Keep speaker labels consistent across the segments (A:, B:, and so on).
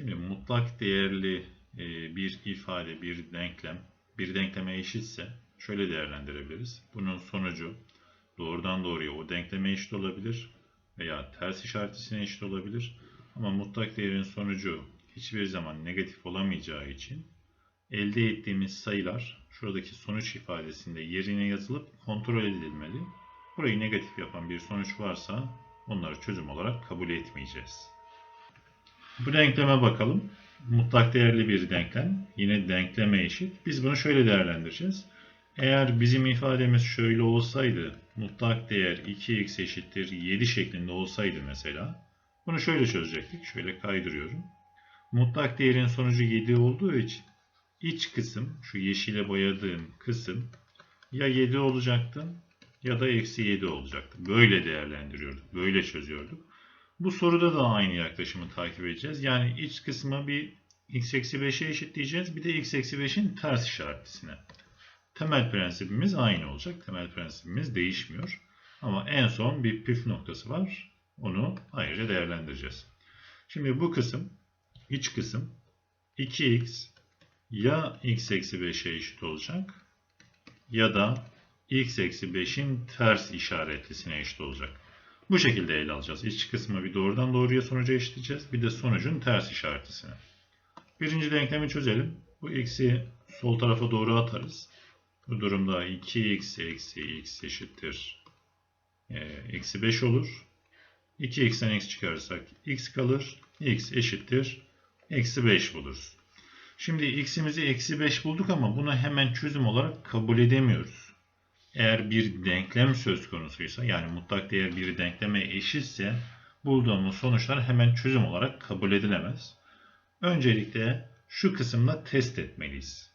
A: Şimdi mutlak değerli e, bir ifade, bir denklem, bir denkleme eşitse şöyle değerlendirebiliriz. Bunun sonucu doğrudan doğruya o denkleme eşit olabilir veya ters işaretisine eşit olabilir. Ama mutlak değerin sonucu hiçbir zaman negatif olamayacağı için elde ettiğimiz sayılar şuradaki sonuç ifadesinde yerine yazılıp kontrol edilmeli. Burayı negatif yapan bir sonuç varsa onları çözüm olarak kabul etmeyeceğiz. Bu denkleme bakalım. Mutlak değerli bir denklem. Yine denkleme eşit. Biz bunu şöyle değerlendireceğiz. Eğer bizim ifademiz şöyle olsaydı, mutlak değer 2x eşittir 7 şeklinde olsaydı mesela, bunu şöyle çözecektik. Şöyle kaydırıyorum. Mutlak değerin sonucu 7 olduğu için iç kısım, şu yeşile boyadığım kısım ya 7 olacaktı ya da eksi 7 olacaktı. Böyle değerlendiriyorduk, böyle çözüyorduk. Bu soruda da aynı yaklaşımı takip edeceğiz. Yani iç kısmı bir x eksi 5'e eşitleyeceğiz. Bir de x eksi 5'in ters işaretlisine. Temel prensibimiz aynı olacak. Temel prensibimiz değişmiyor. Ama en son bir püf noktası var. Onu ayrıca değerlendireceğiz. Şimdi bu kısım, iç kısım 2x ya x eksi 5'e eşit olacak ya da x eksi 5'in ters işaretlisine eşit olacak. Bu şekilde ele alacağız. İç kısmı bir doğrudan doğruya sonuca eşitleyeceğiz. Bir de sonucun ters işaretlisine. Birinci denklemi çözelim. Bu x'i sol tarafa doğru atarız. Bu durumda 2x eksi x eşittir. E, eksi 5 olur. 2x'ten x çıkarırsak x kalır. x eşittir. Eksi 5 buluruz. Şimdi x'imizi eksi 5 bulduk ama bunu hemen çözüm olarak kabul edemiyoruz. Eğer bir denklem söz konusuysa yani mutlak değer bir denkleme eşitse bulduğumuz sonuçlar hemen çözüm olarak kabul edilemez. Öncelikle şu kısımda test etmeliyiz.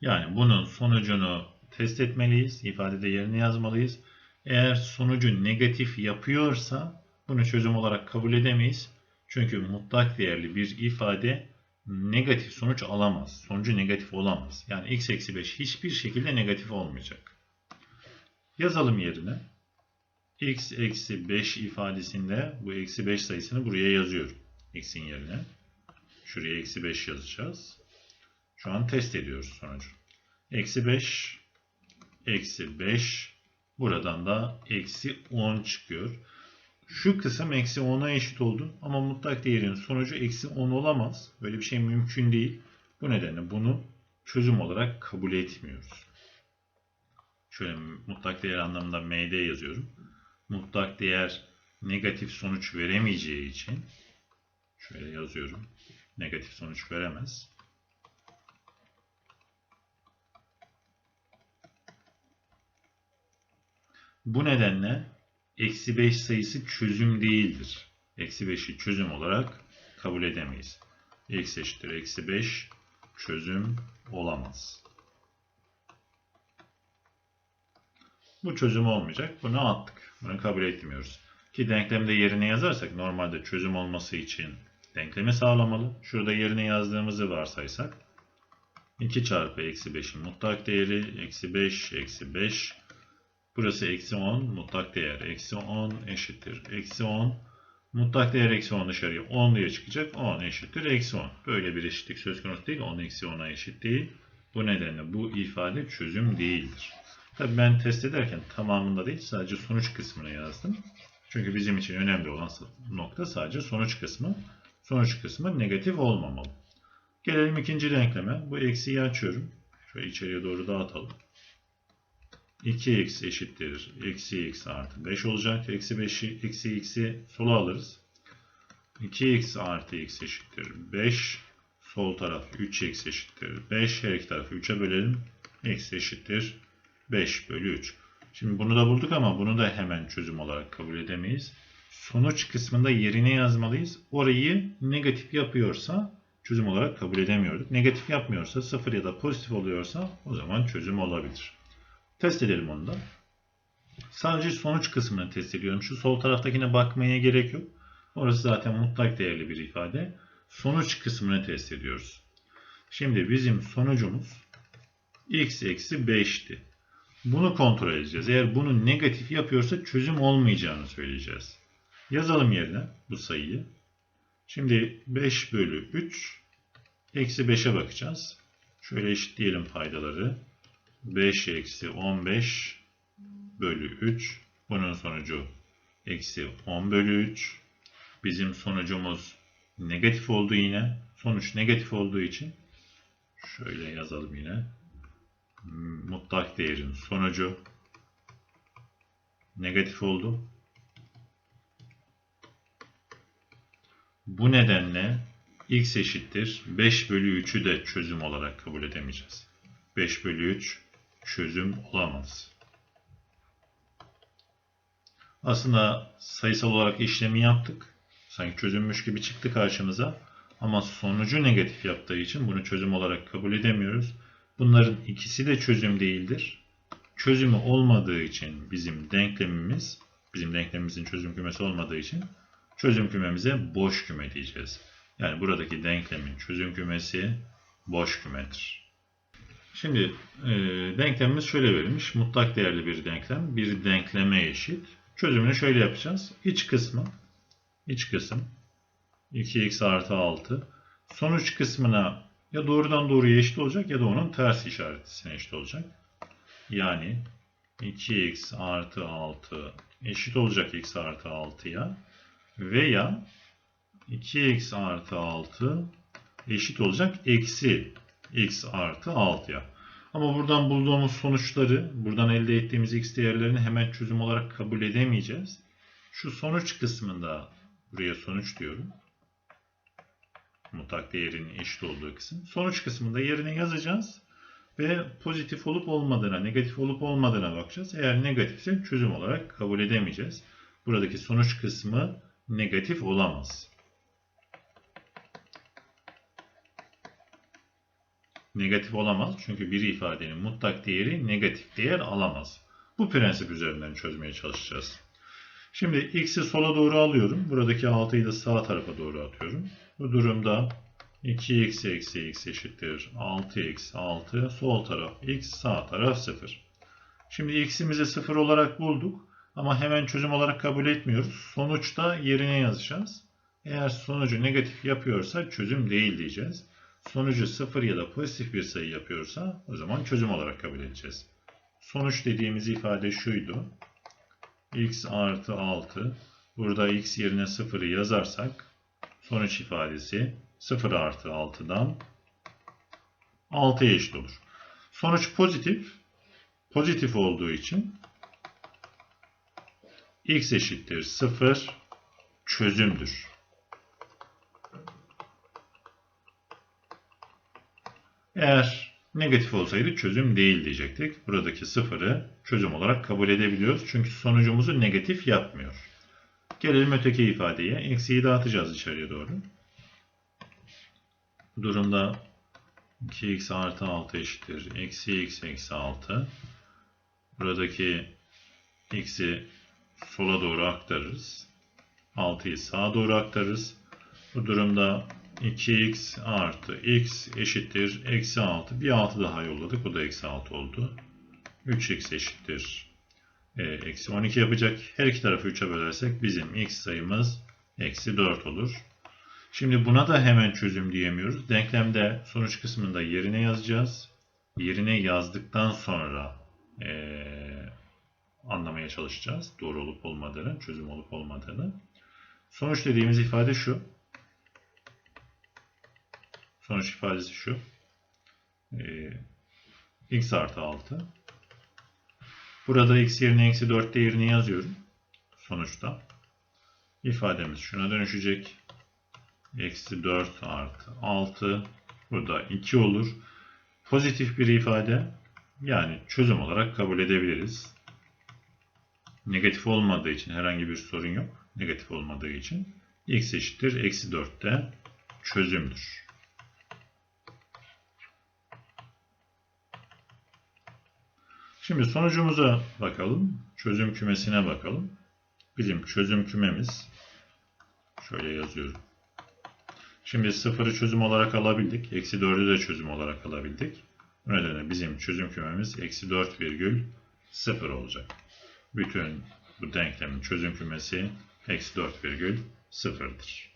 A: Yani bunun sonucunu test etmeliyiz. İfadede yerine yazmalıyız. Eğer sonucu negatif yapıyorsa bunu çözüm olarak kabul edemeyiz. Çünkü mutlak değerli bir ifade negatif sonuç alamaz. Sonucu negatif olamaz. Yani x eksi 5 hiçbir şekilde negatif olmayacak. Yazalım yerine. x eksi 5 ifadesinde bu eksi 5 sayısını buraya yazıyorum. x'in yerine. Şuraya eksi 5 yazacağız. Şu an test ediyoruz sonucu. Eksi 5, eksi 5, buradan da eksi 10 çıkıyor. Şu kısım eksi 10'a eşit oldu ama mutlak değerin sonucu eksi 10 olamaz. Böyle bir şey mümkün değil. Bu nedenle bunu çözüm olarak kabul etmiyoruz. Şöyle mutlak değer anlamında MD yazıyorum. Mutlak değer negatif sonuç veremeyeceği için şöyle yazıyorum. Negatif sonuç veremez. Bu nedenle eksi 5 sayısı çözüm değildir. Eksi 5'i çözüm olarak kabul edemeyiz. x eşittir eksi 5 çözüm olamaz. Bu çözüm olmayacak. Bunu attık. Bunu kabul etmiyoruz. Ki denklemde yerine yazarsak normalde çözüm olması için denklemi sağlamalı. Şurada yerine yazdığımızı varsaysak 2 çarpı eksi 5'in mutlak değeri eksi 5 eksi 5 Burası eksi 10 mutlak değer eksi 10 eşittir. Eksi 10 mutlak değer eksi 10 dışarıya 10 diye çıkacak. 10 eşittir eksi 10. Böyle bir eşitlik söz konusu değil. 10 eksi 10'a eşit değil. Bu nedenle bu ifade çözüm değildir. Tabi ben test ederken tamamında değil sadece sonuç kısmını yazdım. Çünkü bizim için önemli olan nokta sadece sonuç kısmı. Sonuç kısmı negatif olmamalı. Gelelim ikinci denkleme. Bu eksiyi açıyorum. Şöyle içeriye doğru dağıtalım. 2x eşittir. Eksi x artı 5 olacak. Eksi 5'i, eksi x'i sola alırız. 2x artı x eşittir 5. Sol taraf 3x eşittir 5. Her iki tarafı 3'e bölelim. x eşittir 5 bölü 3. Şimdi bunu da bulduk ama bunu da hemen çözüm olarak kabul edemeyiz. Sonuç kısmında yerine yazmalıyız. Orayı negatif yapıyorsa çözüm olarak kabul edemiyorduk. Negatif yapmıyorsa, sıfır ya da pozitif oluyorsa o zaman çözüm olabilir. Test edelim onu da. Sadece sonuç kısmını test ediyorum. Şu sol taraftakine bakmaya gerek yok. Orası zaten mutlak değerli bir ifade. Sonuç kısmını test ediyoruz. Şimdi bizim sonucumuz x eksi 5'ti. Bunu kontrol edeceğiz. Eğer bunu negatif yapıyorsa çözüm olmayacağını söyleyeceğiz. Yazalım yerine bu sayıyı. Şimdi 5 bölü 3 eksi 5'e bakacağız. Şöyle eşitleyelim paydaları. 5 eksi 15 bölü 3. Bunun sonucu eksi 10 bölü 3. Bizim sonucumuz negatif oldu yine. Sonuç negatif olduğu için şöyle yazalım yine. Mutlak değerin sonucu negatif oldu. Bu nedenle x eşittir 5 bölü 3'ü de çözüm olarak kabul edemeyeceğiz. 5 bölü 3 çözüm olamaz. Aslında sayısal olarak işlemi yaptık. Sanki çözülmüş gibi çıktı karşımıza. Ama sonucu negatif yaptığı için bunu çözüm olarak kabul edemiyoruz. Bunların ikisi de çözüm değildir. Çözümü olmadığı için bizim denklemimiz, bizim denklemimizin çözüm kümesi olmadığı için çözüm kümemize boş küme diyeceğiz. Yani buradaki denklemin çözüm kümesi boş kümedir. Şimdi e, denklemimiz şöyle verilmiş. Mutlak değerli bir denklem bir denkleme eşit. Çözümünü şöyle yapacağız. İç kısmı, iç kısım 2x artı 6. Sonuç kısmına ya doğrudan doğruya eşit olacak ya da onun ters işaretisine eşit olacak. Yani 2x artı 6 eşit olacak x artı 6'ya veya 2x artı 6 eşit olacak eksi x artı 6'ya. Ama buradan bulduğumuz sonuçları, buradan elde ettiğimiz x değerlerini hemen çözüm olarak kabul edemeyeceğiz. Şu sonuç kısmında buraya sonuç diyorum. Mutlak değerinin eşit olduğu kısım. Sonuç kısmında yerine yazacağız ve pozitif olup olmadığına, negatif olup olmadığına bakacağız. Eğer negatifse çözüm olarak kabul edemeyeceğiz. Buradaki sonuç kısmı negatif olamaz. Negatif olamaz çünkü bir ifadenin mutlak değeri negatif değer alamaz. Bu prensip üzerinden çözmeye çalışacağız. Şimdi x'i sola doğru alıyorum. Buradaki 6'yı da sağ tarafa doğru atıyorum. Bu durumda 2x eksi x eşittir 6x 6 sol taraf x sağ taraf 0. Şimdi x'imizi 0 olarak bulduk ama hemen çözüm olarak kabul etmiyoruz. Sonuçta yerine yazacağız. Eğer sonucu negatif yapıyorsa çözüm değil diyeceğiz. Sonucu 0 ya da pozitif bir sayı yapıyorsa o zaman çözüm olarak kabul edeceğiz. Sonuç dediğimiz ifade şuydu. x artı 6. Burada x yerine 0'ı yazarsak sonuç ifadesi 0 artı 6'dan 6'ya eşit olur. Sonuç pozitif. Pozitif olduğu için x eşittir 0 çözümdür. Eğer negatif olsaydı çözüm değil diyecektik. Buradaki sıfırı çözüm olarak kabul edebiliyoruz. Çünkü sonucumuzu negatif yapmıyor. Gelelim öteki ifadeye. Eksiyi dağıtacağız içeriye doğru. Bu durumda 2x artı 6 eşittir. Eksi x eksi 6. Buradaki x'i sola doğru aktarırız. 6'yı sağa doğru aktarırız. Bu durumda 2x artı x eşittir. Eksi 6. Bir 6 daha yolladık. Bu da eksi 6 oldu. 3x eşittir. E, eksi 12 yapacak. Her iki tarafı 3'e bölersek bizim x sayımız eksi 4 olur. Şimdi buna da hemen çözüm diyemiyoruz. Denklemde sonuç kısmında yerine yazacağız. Yerine yazdıktan sonra e, anlamaya çalışacağız. Doğru olup olmadığını, çözüm olup olmadığını. Sonuç dediğimiz ifade şu. Sonuç ifadesi şu. Ee, x artı 6. Burada x yerine eksi 4 değerini yazıyorum. Sonuçta. ifademiz şuna dönüşecek. Eksi 4 artı 6. Burada 2 olur. Pozitif bir ifade. Yani çözüm olarak kabul edebiliriz. Negatif olmadığı için herhangi bir sorun yok. Negatif olmadığı için x eşittir. Eksi 4 de çözümdür. Şimdi sonucumuza bakalım. Çözüm kümesine bakalım. Bizim çözüm kümemiz şöyle yazıyorum. Şimdi sıfırı çözüm olarak alabildik. Eksi 4'ü de çözüm olarak alabildik. Bu nedenle bizim çözüm kümemiz eksi 4 virgül 0 olacak. Bütün bu denklemin çözüm kümesi eksi 4 virgül 0'dır.